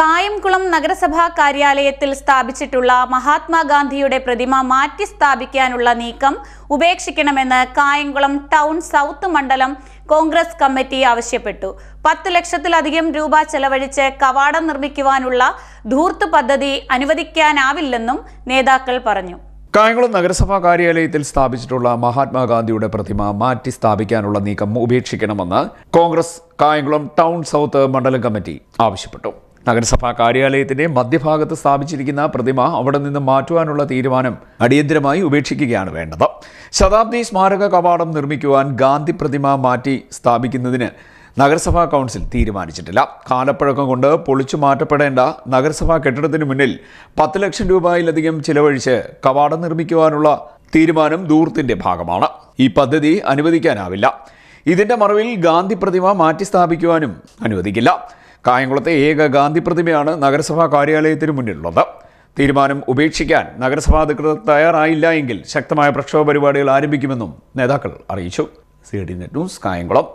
കായംകുളം നഗരസഭാ കാര്യാലയത്തിൽ സ്ഥാപിച്ചിട്ടുള്ള മഹാത്മാഗാന്ധിയുടെ പ്രതിമ മാറ്റി സ്ഥാപിക്കാനുള്ള നീക്കം ഉപേക്ഷിക്കണമെന്ന് കായംകുളം ടൗൺ സൗത്ത് മണ്ഡലം കോൺഗ്രസ് കമ്മിറ്റി ആവശ്യപ്പെട്ടു. പത്ത് ലക്ഷത്തിലധികം രൂപ ചെലവഴിച്ച് കവാടം നിർമ്മിക്കുവാനുള്ള ധൂർത്ത് പദ്ധതി അനുവദിക്കാനാവില്ലെന്നും നേതാക്കൾ പറഞ്ഞു. കായംകുളം നഗരസഭാ കാര്യാലയത്തിൽ സ്ഥാപിച്ചിട്ടുള്ള മഹാത്മാഗാന്ധിയുടെ പ്രതിമ മാറ്റി സ്ഥാപിക്കാനുള്ള നീക്കം ഉപേക്ഷിക്കണമെന്ന് കോൺഗ്രസ് കായംകുളം ടൗൺ സൗത്ത് മണ്ഡലം കമ്മിറ്റി ആവശ്യപ്പെട്ടു. നഗരസഭാ കാര്യാലയത്തിന്റെ മധ്യഭാഗത്ത് സ്ഥാപിച്ചിരിക്കുന്ന പ്രതിമ അവിടെ നിന്ന് മാറ്റുവാനുള്ള തീരുമാനം അടിയന്തരമായി ഉപേക്ഷിക്കുകയാണ് വേണ്ടത്. ശതാബ്ദി സ്മാരക കവാടം നിർമ്മിക്കുവാൻ ഗാന്ധി പ്രതിമ മാറ്റി സ്ഥാപിക്കുന്നതിന് നഗരസഭാ കൗൺസിൽ തീരുമാനിച്ചിട്ടില്ല. കാലപ്പഴക്കം കൊണ്ട് പൊളിച്ചു മാറ്റപ്പെടേണ്ട നഗരസഭാ കെട്ടിടത്തിന് മുന്നിൽ പത്ത് ലക്ഷം രൂപയിലധികം ചിലവഴിച്ച് കവാടം നിർമ്മിക്കുവാനുള്ള തീരുമാനം ദൂർത്തിന്റെ ഭാഗമാണ്. ഈ പദ്ധതി അനുവദിക്കാനാവില്ല. ഇതിന്റെ മറവിൽ ഗാന്ധി പ്രതിമ മാറ്റി സ്ഥാപിക്കുവാനും അനുവദിക്കില്ല. കായംകുളത്തെ ഏക ഗാന്ധി പ്രതിമയാണ് നഗരസഭാ കാര്യാലയത്തിന് മുന്നിലുള്ളത്. തീരുമാനം ഉപേക്ഷിക്കാൻ നഗരസഭാ അധികൃതർ തയ്യാറായില്ല എങ്കിൽ ശക്തമായ പ്രക്ഷോഭ പരിപാടികൾ ആരംഭിക്കുമെന്നും നേതാക്കൾ അറിയിച്ചു. C D net news Kayamkulam.